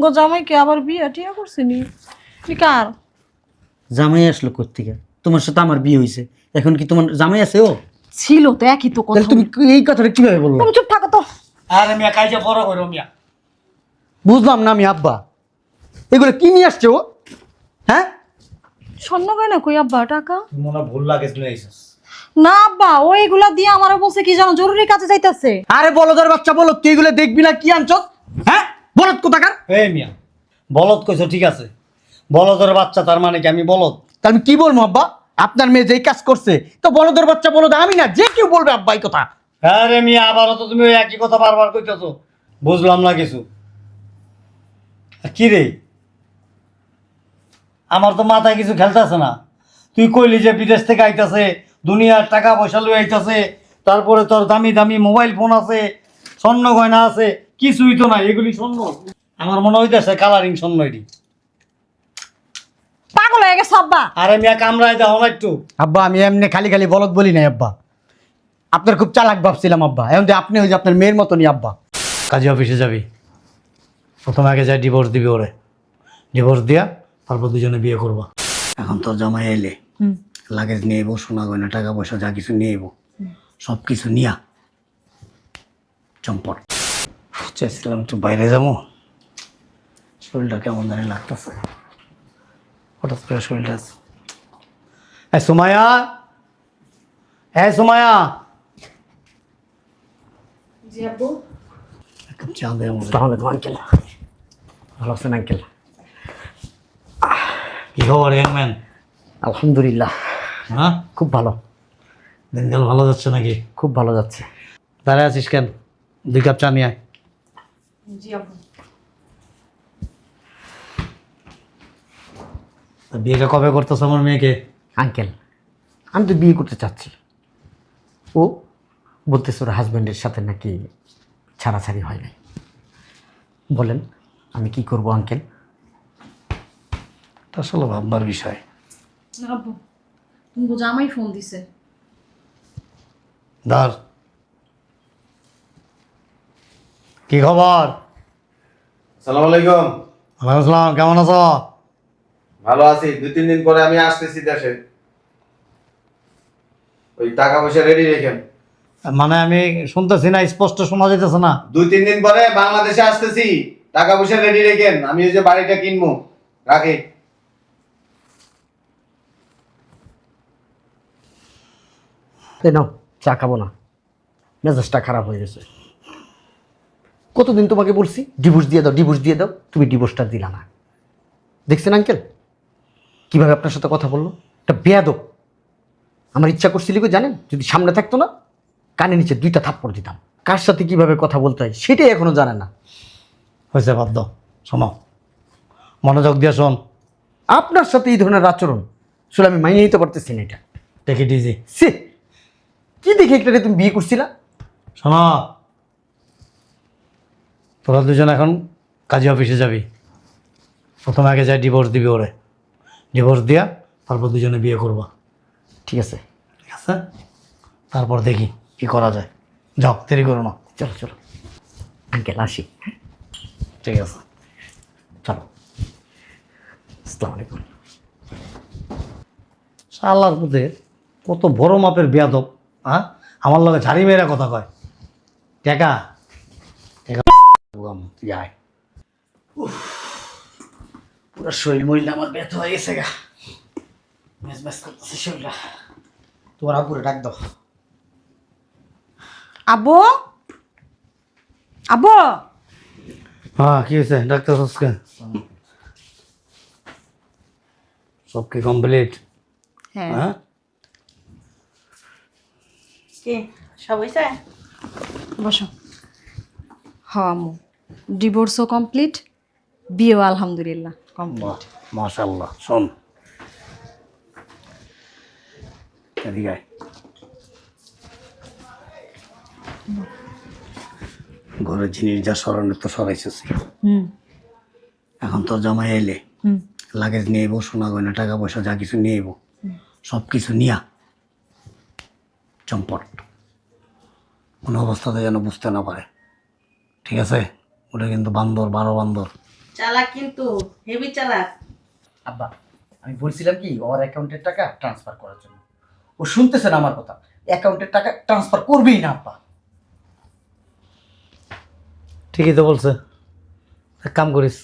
তুঙ্গ জামাইকে আবার বিয়া টিয়া করছিনি কি কার? জামাই আসলো কোথেকে তোমার সাথে আমার বিয়ে হয়েছে এখন কি তোমার জামাই আছে ও? ছিল তো একই তো কথা। তাহলে তুমি এই কথাটা কীভাবে বলল? তুমি চুপ থাকো তো। আরে মিয়া কাইজা বড় করো মিয়া। বুঝলাম না আমি আব্বা। এগুলো কি নিয়ে আসছে ও? হ্যাঁ? স্বর্ণ গয়না কই আব্বা টাকা? মনে ভুল লাগে না আব্বা ও এগুলা দিয়ে আমারও বলছে কি জানো জরুরি কাজে যাইতাছে। আরে বলদের বাচ্চা বলো তুই এগুলো দেখবি না কি আনছ হ্যাঁ? বলদ কোথাকার? এই মিয়া। বলদ কইছো ঠিক আছে। বলদের বাচ্চা তার মানে কি আমি বলদ? তা আমি কি বলব আব্বা? আপনার মেয়ে যেই কাজ করছে তো বলদের বাচ্চা বলদ আমি না যে কেউ বলবে আব্বা এই কথা। আরে মিয়া আবারও তো তুমি ওই একই কথা বারবার কইতেছো। বুঝলাম না কিছু। কি রে? আমার তো মাথায় কিছু খেলতেছে না। তুই কইলি যে বিদেশ থেকে আইতাছে দুনিয়ার টাকা পয়সা লই আইতাছে তারপরে তোর দামি দামি মোবাইল ফোন আছে স্বর্ণ গয়না আছে কিছুই তো নাই এগুলি স্বর্ণ। আমার মনে হইতেছে কালারিং স্বর্ণ এটি। পাগল হয়ে গেছে আব্বা। আরে মিয়া কামড়ায় দাও না একটু। আব্বা আমি এমনি খালি খালি বলদ বলি নাই আব্বা। আপনার খুব চালাক ভাবছিলাম আব্বা। এখন যে আপনি ওই যে আপনার মেয়ের মতনই আব্বা। কাজী অফিসে যাবি। প্রথমে আগে যাই ডিভোর্স দিবি ওরে। ডিভোর্স দিয়া তারপর দুজনে বিয়ে করবা। এখন তোর জামাই এলে। লাগেজ নিয়ে এবো সোনা গয়না টাকা পয়সা যা কিছু নিয়ে এবো। সব কিছু নিয়া। চম্পট। চাইছিলাম একটু বাইরে যাব। শরীরটা কেমন জানি লাগতেছে। হঠাৎ করে শরীরটা হ্যাঁ সুমায়া হ্যাঁ সুমায়া আঙ্কেল ভালো আছেন আঙ্কেল কি খবর ইয়াংম্যান আলহামদুলিল্লাহ। হ্যাঁ? খুব ভালো। দিনকাল ভালো যাচ্ছে নাকি? খুব ভালো যাচ্ছে। দাঁড়ায় আছিস কেন? দুই কাপ চা নিয়ে আয়। জি আব্বু বিয়েটা কবে করতেছ আমার মেয়েকে? আঙ্কেল আমি তো বিয়ে করতে চাচ্ছি। ও বলতেছে ওর হাজব্যান্ডের সাথে নাকি ছাড়াছাড়ি হয় নাই। বলেন আমি কি করব আঙ্কেল? তা আসলে ভাববার বিষয়। না আব্বু তুঙ্গ জামাই ফোন দিছে। ধর কি খবর? সালাম আলাইকুম। ওয়ালাইকুম আসসালাম কেমন আছো? ভালো আছি। দুই তিন দিন পরে আমি আসতেছি দেশে। ওই টাকা পয়সা রেডি রেখেন। মানে আমি শুনতেছি না স্পষ্ট শোনা যেতেছে না। দুই তিন দিন পরে বাংলাদেশে আসতেছি। টাকা পয়সা রেডি রেখেন। আমি ওই যে বাড়িটা কিনবো। রাখি। নাও চা খাব না। মেজাজটা খারাপ হয়ে গেছে। কতদিন তোমাকে বলছি? ডিভোর্স দিয়ে দাও ডিভোর্স দিয়ে দাও তুমি ডিভোর্সটা দিলা না। দেখছেন আঙ্কেল কীভাবে আপনার সাথে কথা বলল? একটা বেয়াদব। আমার ইচ্ছা করছিল কি জানেন? যদি সামনে থাকতো না কানে নিচে দুইটা থাপ্পড় দিতাম। কার সাথে কীভাবে কথা বলতে হয় সেটাই এখনও জানে না। হয়েছে বাদ দাও শোনো মনোযোগ দিয়ে শোন। আপনার সাথে এই ধরনের আচরণ আসলে আমি মাইনে নিতে পারতেছি না এটা। ইট ইজি সে কি দেখে একটা তুমি বিয়ে করছিলা? শোনো তোরা দুজন এখন কাজী অফিসে যাবি। প্রথমে আগে যাই ডিভোর্স দিবি ওরে। ডিভোর্স দিয়া তারপর দুজনে বিয়ে করবা। ঠিক আছে? ঠিক আছে? তারপর দেখি কি করা যায়। যাও, দেরি করো না। চলো চলো। আঙ্কেল, আসি। ঠিক আছে। চলো। আসসালামু আলাইকুম। শালার পুতে কত বড় মাপের বেয়াদব হ্যাঁ? আমার লগে ঝাড়ি মেয়েরা কথা কয়। টেকা। তুই আয়। পুরো শরীর মরিলে আমার ব্যথা হয়ে গেছে গা। ম্যাচ ম্যাচ করতেছে শরীরটা। তোমার আব্বুরে ডাক দাও। আব্বু? আব্বু? হ্যাঁ কি হয়েছে? ডাক্তার হসকে সব কি কমপ্লিট হ্যাঁ। হ্যাঁ? কি সব হয়েছে? বসো। হ্যাঁ ডিভোর্সও কমপ্লিট বিয়েও আলহামদুলিল্লাহ কমপ্লিট মাশাল্লাহ শোন। এদিকে ঘরের জিনিস যা সরানোর তো সরাইছিস হুম। এখন তোর জামাই এলে। লাগেজ নিয়ে এবো সোনা গয়না টাকা পয়সা যা কিছু নিয়ে এবো সব কিছু নিয়া। চম্পট। কোনো অবস্থাতে যেন বুঝতে না পারে। ঠিক আছে? ওটা কিন্তু বান্দর বারো বান্দর। চালাক কিন্তু হেভি চালাক। আব্বা আমি বলছিলাম কি ওর অ্যাকাউন্টের টাকা ট্রান্সফার করার জন্য। ও শুনতেছে না আমার কথা। অ্যাকাউন্টের টাকা ট্রান্সফার করবেই না আব্বা। ঠিকই তো বলছে। এক কাম করিস।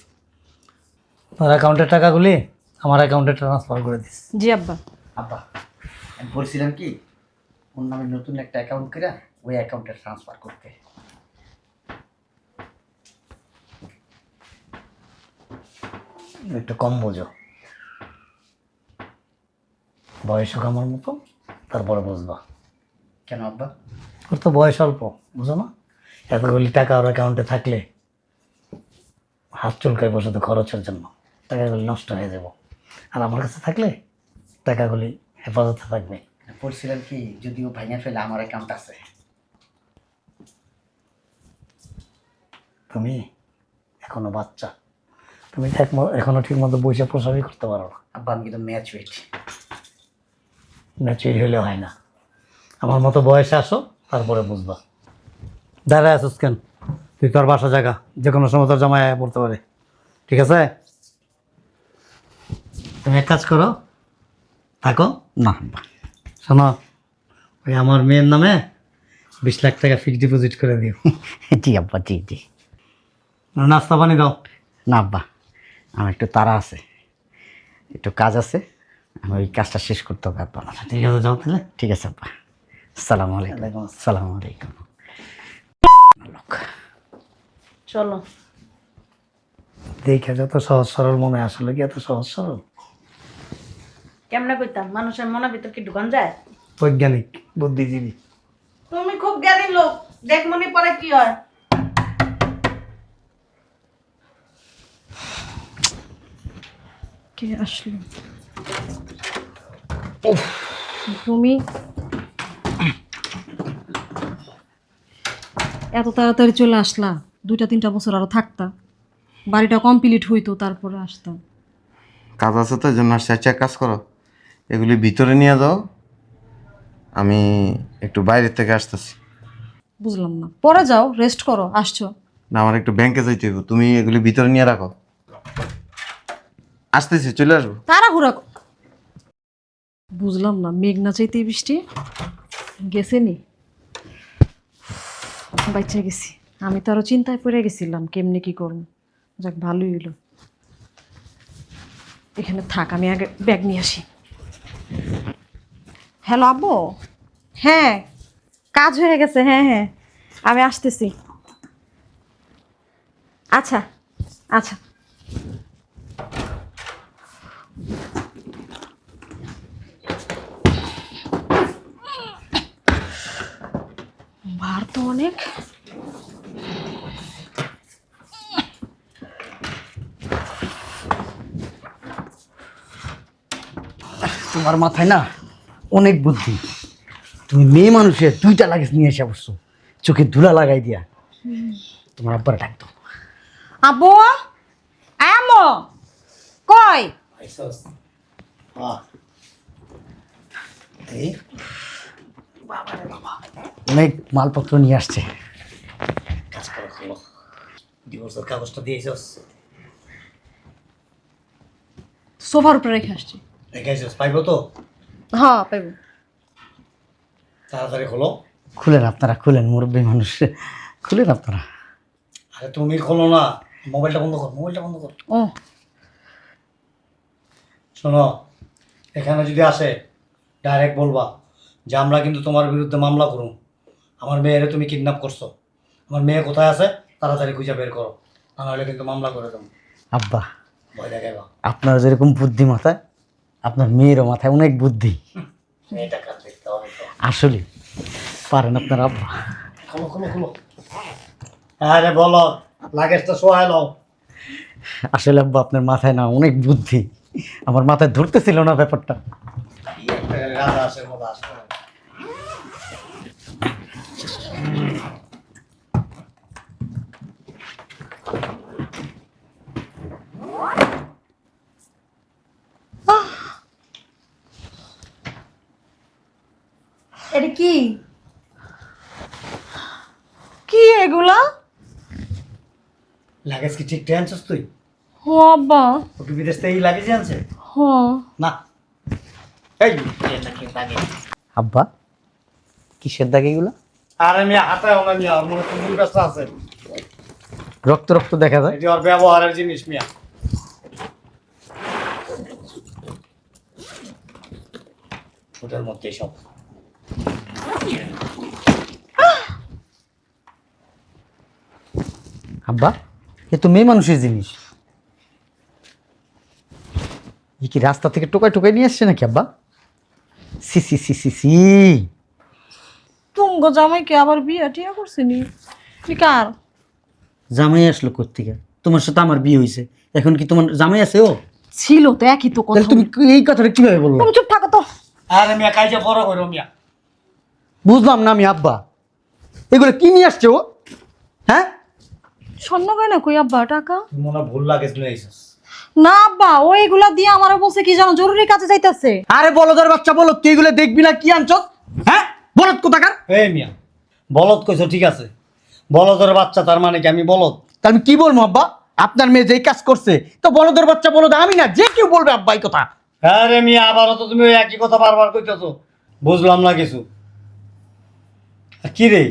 তোর অ্যাকাউন্টের টাকাগুলি আমার অ্যাকাউন্টে ট্রান্সফার করে দিস। জি আব্বা। আব্বা আমি বলছিলাম কি ওর নামে নতুন একটা অ্যাকাউন্ট করে ওই অ্যাকাউন্টে ট্রান্সফার করতে। একটু কম বোঝো। বয়স হোক আমার মতো তারপরে বুঝবা। কেন আব্বা? ওর তো বয়স অল্প বুঝো না? এতগুলি টাকা ওর অ্যাকাউন্টে থাকলে হাত চুলকায় বসে তো খরচের জন্য। টাকাগুলি নষ্ট হয়ে যাব। আর আমার কাছে থাকলে টাকাগুলি হেফাজতে থাকবে। বলছিলাম কি যদিও ভাইয়া ফেলে আমার অ্যাকাউন্ট আছে। তুমি এখনও বাচ্চা। তুমি ম- এখনও ঠিক মতো বসে প্রসারই করতে পারো না। আব্বা আমি কিন্তু ম্যাচ ওয়েট ন্যাচুরাল হলে হয় না। আমার মতো বয়সে আসো তারপরে বুঝবা। দাঁড়ায় আসোস কেন? তুই তোর বাসা জায়গা যে কোনো সময় তোর জামাই আয়া পড়তে পারে। ঠিক আছে? তুমি এক কাজ করো থাকো। না আব্বা। শোনো ওই আমার মেয়ের নামে বিশ লাখ টাকা ফিক্সড ডিপোজিট করে দিও। জি আব্বা জি জি। নাস্তা পানি দাও। না আব্বা। আমার একটু তাড়া আছে। একটু কাজ আছে। আমি ওই কাজটা শেষ করতে হবে আব্বা। ঠিক আছে যাও তাহলে। ঠিক আছে আব্বা। সালাম আলাইকুম। আসসালাম। আলাইকুম। চলো। দেখে যত সহজ সরল মনে হয়, আসলে কি এত সহজ সরল? কেমনে কইতাম মানুষের মনের ভিতর কি ঢুকান যায়? বৈজ্ঞানিক বুদ্ধিজীবী। তুমি খুব জ্ঞানী লোক দেখ মনে পরে কি হয়? কে আসলো তুমি এত তাড়াতাড়ি চলে আসলা। দুইটা তিনটা বছর আরও থাকতা। বাড়িটা কমপ্লিট হইতো তারপরে আসতাম কাজ আছে তো জন্য আসছি। আচ্ছা কাজ করো। এগুলি ভিতরে নিয়ে যাও। আমি একটু বাইরের থেকে আসতেছি। বুঝলাম না। পরে যাও রেস্ট করো আসছো। না আমার একটু ব্যাংকে যাইতে হইব। তুমি এগুলি ভিতরে নিয়ে রাখো। আসতেছি, চলে আসব। তাড়াহুড়া ক- বুঝলাম না, মেঘ না চাইতে বৃষ্টি? গেছে নি? বাচ্চা গেছি। আমি তো আরও চিন্তায় পড়ে গেছিলাম, কেমনে কি করব? যাক, ভালোই হইল। এখানে থাক, আমি আগে ব্যাগ নিয়ে আসি। হ্যালো আব্বু? হ্যাঁ কাজ হয়ে গেছে হ্যাঁ হ্যাঁ। আমি আসতেছি। আচ্ছা আচ্ছা। ভার তো অনেক। তোমার মাথায় না অনেক বুদ্ধি। তুমি মেয়ে মানুষের দুইটা লাগেজ নিয়ে এসে বসছো। চোখে ধুলা লাগাই দিয়া। তোমার আব্বার ডাকতো আব্বু আমো কই? অনেক মালপত্র নিয়ে আসছে। কাজ করো ভালো ডিভোর্সের কাগজটা দিয়েছস সোফার উপরে রেখে আসছি। রেখেছস পাইবো তো? হ্যাঁ পাইব। তাড়াতাড়ি খোলো। খুলেন আপনারা খুলেন মুরব্বী মানুষ। খুলেন আপনারা। আরে তুমি খোলো না। মোবাইলটা বন্ধ কর মোবাইলটা বন্ধ কর। ও। শোনো এখানে যদি আসে ডাইরেক্ট বলবা যে আমরা কিন্তু তোমার বিরুদ্ধে মামলা করুন আমার মেয়েরে তুমি কিডন্যাপ করছ। আমার মেয়ে কোথায় আছে তাড়াতাড়ি খুঁজে বের করো। না নাহলে কিন্তু মামলা করে দেবো। আব্বা ভয় দেখাইবা আপনার যেরকম বুদ্ধি মাথায় আপনার মেয়েরও মাথায় অনেক বুদ্ধি। মেয়েটা কাজ দেখতে হবে তো। আসলে পারেন আপনার আব্বা। খোলো খোলো খোলো। আরে বলো লাগেজটা সোহায় নাও। আসলে আব্বা আপনার মাথায় না অনেক বুদ্ধি। আমার মাথায় ধরতেছিল না ব্যাপারটা। মতো এটা কি? কি এগুলা? লাগেজ কি ঠিক টেনছিস তুই? ও আব্বা। ও কি বিদেশ থেকে এই লাগিয়ে আনছে? হ। না। এই এটা কি লাগে আব্বা কিসের দাগ এগুলো? আর আমি ওনা মনে ব্যস্ত আছে। রক্ত রক্ত দেখা যায়। এটি ওর ব্যবহারের জিনিস মিয়া। ছোটের মধ্যে সব। আব্বা এ তো মেয়ে মানুষের জিনিস। এ কি রাস্তা থেকে টোকাই টোকাই নিয়ে আসছে নাকি আব্বা? সি সি সি সি সি। জামাইকে আবার বিয়ে টিয়া করছিনি কি কার? জামাই আসলো কোথেকে তোমার সাথে আমার বিয়ে হয়েছে এখন কি তোমার জামাই আছে ও? ছিল তো একই তো কথা। তুমি এই কথাটা কীভাবে বলল? তুমি চুপ থাকো তো। আর মিয়া কাইজা বড় করো মিয়া। বুঝলাম না আমি আব্বা। এগুলো কি নিয়ে আসছে ও? হ্যাঁ? স্বর্ণ গয়না কই আব্বা? টাকা? মনে ভুল লাগে তুই না আব্বা ও এগুলা দিয়ে আমার বলছে কি জানো জরুরি কাজে যাইতাছে। আরে বলদের বাচ্চা বলো তুই এগুলো দেখবি না কি আনছ হ্যাঁ? বলদ কোথাকার? এই মিয়া। বলদ কইছো ঠিক আছে। বলদের বাচ্চা তার মানে কি আমি বলদ? তা আমি কি বলব আব্বা? আপনার মেয়ে যেই কাজ করছে তো বলদের বাচ্চা বলদ আমি না যে কেউ বলবে আব্বা এই কথা। আরে মিয়া আবারও তো তুমি ওই একই কথা বারবার কইতেছো। বুঝলাম না কিছু। আর কি রে?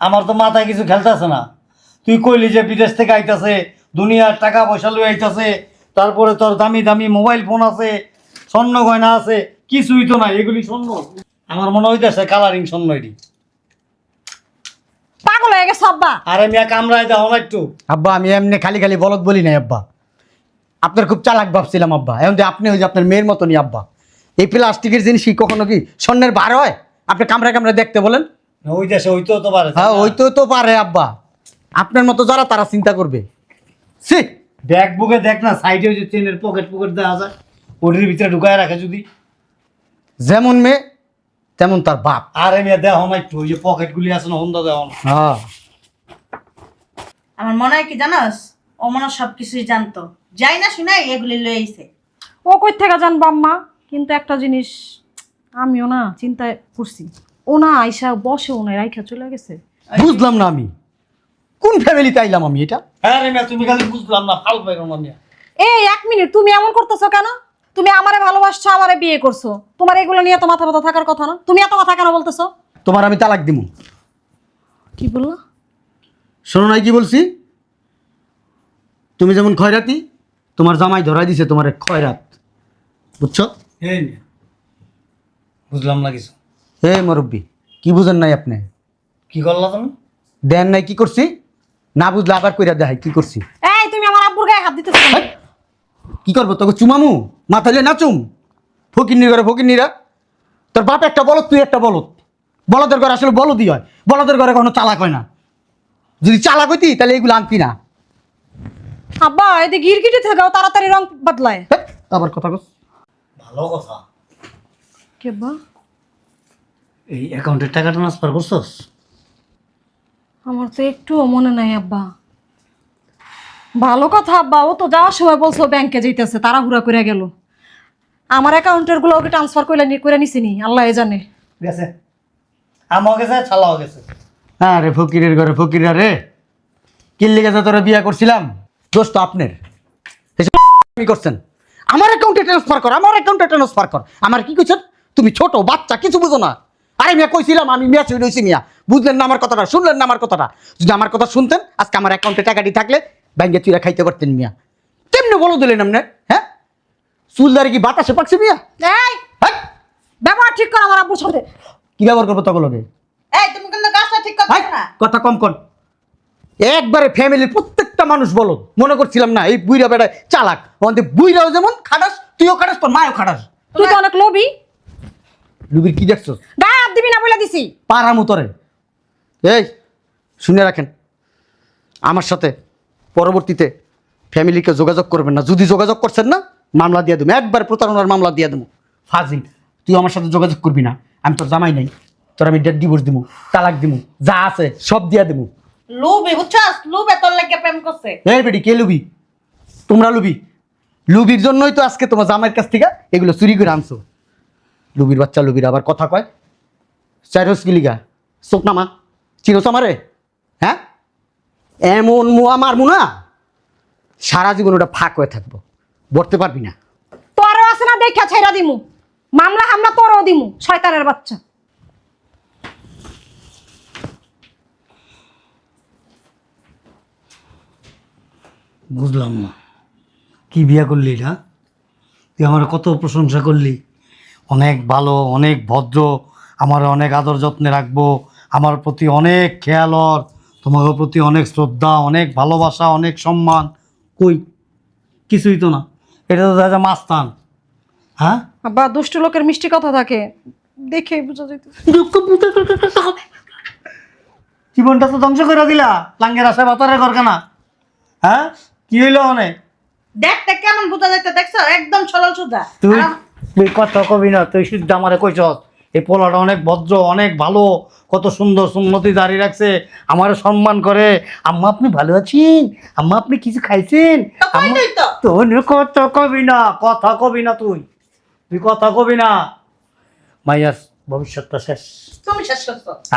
আমার তো মাথায় কিছু খেলতেছে না। তুই কইলি যে বিদেশ থেকে আইতাছে দুনিয়ার টাকা পয়সা লই আইতাছে তারপরে তোর দামি দামি মোবাইল ফোন আছে স্বর্ণ গয়না আছে কিছুই তো নাই এগুলি স্বর্ণ। আমার মনে হইতেছে কালারিং স্বর্ণ এটি। পাগল হয়ে গেছে আব্বা। আরে মিয়া কামড়ায় দাও না একটু। আব্বা আমি এমনি খালি খালি বলদ বলি নাই আব্বা। আপনার খুব চালাক ভাবছিলাম আব্বা। এখন যে আপনি ওই যে আপনার মেয়ের মতনই আব্বা। এই প্লাস্টিকের জিনিস কি কখনো কি স্বর্ণের বার হয়? আপনি কামড়া কামড়া দেখতে বলেন। ওই দেশে তো পারে হ্যাঁ ওই তো তো পারে আব্বা। আপনার মতো যারা তারা চিন্তা করবে। সি ব্যাগ বুকে দেখ না সাইডে ওই যে চেনের পকেট পকেট দেওয়া যায় ওটির ভিতরে ঢুকায় রাখে যদি। যেমন মেয়ে তেমন তার বাপ। আরে মেয়ে দেওয়া না একটু ওই যে পকেটগুলি আছে না হন্দা দেওয়া না হ্যাঁ। আমার মনে হয় কি জানোস? ও মনে হয় সব কিছুই জানতো। যাই না শুনাই এগুলি লয়ে আইছে। ও কই থেকে জানব আম্মা? কিন্তু একটা জিনিস আমিও না চিন্তায় পড়ছি। ও না আইসা বসে ও না রাইখা চলে গেছে। বুঝলাম না আমি। কোন ফ্যামিলিতে আইলাম আমি এটা? আরে মেয়ে তুমি খালি বুঝলাম না ফাল পাইরো না মিয়া এই এক মিনিট তুমি এমন করতেছো কেন? তুমি আমারে ভালোবাসছো আমারে বিয়ে করছ। তোমার এগুলো নিয়ে তো মাথা ব্যথা থাকার কথা না? তুমি এত কথা কেন বলতেছো? তোমার আমি তালাক দিব কি বলল? শোনো নাই কি বলছি? তুমি যেমন খয়রাতি তোমার জামাই ধরাই দিছে তোমার এক খয়রাত। বুঝছ? এই মিয়া বুঝলাম না কিছু। হে মুরব্বী কি বুঝেন নাই আপনি? কি করলা তুমি? দেন নাই কি করছি? না বুঝলে আবার কইরা দেখাই কি করছি এই তুমি আমার আব্বুর গায়ে হাত দিতেছো কেন? কি করব? তোকে চুমামু? মাথা লিয়ে নাচুম? ফকির করে ফকির নিরা তোর বাপ একটা বলত তুই একটা বলত বলদের ঘরে আসলে বলদই হয়। বলদের ঘরে কখনো চালাক হয় না। যদি চালাক হইতি তাহলে এগুলো আনতি না। আব্বা এদিকে গিরগিটি থেকেও তাড়াতাড়ি রং বদলায়। আবার কথা কস। ভালো কথা। কে বা? এই অ্যাকাউন্টের টাকা ট্রান্সফার করছস? আমার তো একটুও মনে নাই আব্বা। ভালো কথা আব্বা ও তো যাওয়ার সময় বলছো ব্যাংকে যাইতেছে তাড়াহুড়া করে গেল। আমার অ্যাকাউন্টেরগুলো ওকে ট্রান্সফার করে নি করে নিছিনি আল্লাহ এ জানে। গেছে। আমাও গেছে ছালাও গেছে। হ্যাঁ রে ফকিরের ঘরে ফকিরা রে। কিল্লি গেছে তোরা বিয়া করছিলাম দোষ তো আপনার। এসব আপনি করছেন। আমার অ্যাকাউন্টে ট্রান্সফার কর আমার অ্যাকাউন্টে ট্রান্সফার কর। আমার কি কইছেন? তুমি ছোট বাচ্চা কিছু বুঝো না। আরে মিয়া কইছিলাম আমি মিয়া চুই রইছি মিয়া। বুঝলেন না আমার কথাটা শুনলেন না আমার কথাটা। যদি আমার কথা শুনতেন আজকে আমার অ্যাকাউন্টে টাকাটি থাকলে ব্যাংকে তুইরা খাইতে পারতেন মিয়া। কেমনে বলো দিলেন আপনি হ্যাঁ? চুলদারি কি বাতাসে পাকছে মিয়া? এই! হ্যাঁ? ব্যবহার ঠিক কর আমার আব্বুর সাথে। কি ব্যবহার করব তগলকে এই তুমি কিন্তু ঠিক করছ হাই, না। কথা কম কর। একবারে ফ্যামিলির প্রত্যেকটা মানুষ বলো। মনে করছিলাম না এই বুইরা বেড়ায় চালাক। আমাদের বুইরাও যেমন খাটাস তুইও খাটাস তোর মায়ও খাটাস। তুই তো অনেক লোভী। রুবির কি দেখছ গায়ে হাত দিবি না বলে দিছি। পাড়া মুতরে এই শুনে রাখেন। আমার সাথে পরবর্তীতে ফ্যামিলিকে যোগাযোগ করবেন না। যদি যোগাযোগ করছেন না মামলা দিয়ে দেবো। একবার প্রতারণার মামলা দিয়ে দেবো। ফাজিল তুই আমার সাথে যোগাযোগ করবি না। আমি তোর জামাই নাই। তোর আমি ডেট ডিভোর্স দিব তালাক দিব যা আছে সব দিয়ে দেবো। লুবে বুঝছস? লুবে তোর লাগে প্রেম করছে। এই বেটি কে লুবি? তোমরা লুবি? লুবির জন্যই তো আজকে তোমার জামাইয়ের কাছ থেকে এগুলো চুরি করে আনছো। লুবির বাচ্চা লুবির আবার কথা কয়। চাইরস গিলিগা চোখ নামা। চিনোস আমারে? হ্যাঁ? এমন মুয়া মারমু না সারা জীবন ওটা ফাঁক হয়ে থাকব। বলতে পারবি না। তোরও আছে না দেখা ছেড়া দিমু। মামলা হামলা তোরও দিমু শয়তানের বাচ্চা। বুঝলাম না। কি বিয়া করলি না তুই আমার কত প্রশংসা করলি। অনেক ভালো অনেক ভদ্র আমার অনেক আদর যত্নে রাখব আমার প্রতি অনেক খেয়ালর তোমার প্রতি অনেক শ্রদ্ধা অনেক ভালোবাসা অনেক সম্মান। কই? কিছুই তো না। এটা তো দেখা যায় মাস্তান। হ্যাঁ? আব্বা দুষ্ট লোকের মিষ্টি কথা থাকে। দেখে বুঝা যেত জীবনটা তো ধ্বংস করে দিলা। লাঙ্গের আশা বাতারে ঘর কেনা হ্যাঁ? কি হইল অনেক দেখতে কেমন বোঝা যাইতে দেখছ? একদম সরল তুই আম- তুই কথা কবি না তুই শুদ্ধ আমারে কইছ এই পোলাটা অনেক ভদ্র অনেক ভালো কত সুন্দর সুন্নতি দাঁড়িয়ে রাখছে আমার সম্মান করে। আম্মা আপনি ভালো আছেন? আম্মা আপনি কিছু খাইছেন? তোর কথা কবি না কথা কবি না তুই। তুই কথা কবি না। মাইয়াস ভবিষ্যৎটা শেষ। তুমি শেষ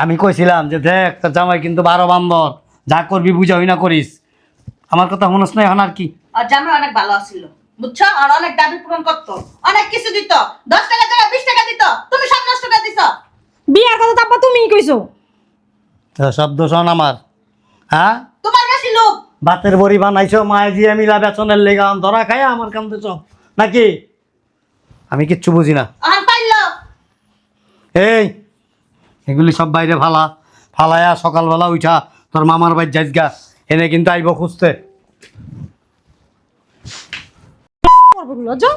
আমি কইছিলাম যে দেখ তোর জামাই কিন্তু বারো বান্দর যা করবি বুঝাবি না করিস। আমার কথা মনে নাই এখন আর কি? আর জামাই অনেক ভালো ছিল বুঝছ? আর অনেক দাবি পূরণ করতো। অনেক কিছু দিত। দশ টাকা জায়গায় বিশ টাকা দিত। তুমি সব নষ্ট করে দিছ। বিয়ার কথা তো আব্বা তুমিই কইছো। সব দোষ আমার। হ্যাঁ? তোমার বেশি লোক ভাতের বড়ি বানাইছো মায়ে দিয়ে মিলা বেচনের লেগা ধরা খায় আমার কামতে চ। নাকি? আমি কিচ্ছু বুঝি না। আর পাইলো। এই এগুলি সব বাইরে ফালা। ফালায়া সকালবেলা উঠা তোর মামার বাড়ি যাইস গা এনে কিন্তু আইব খুঁজতে। করবগুলো যাও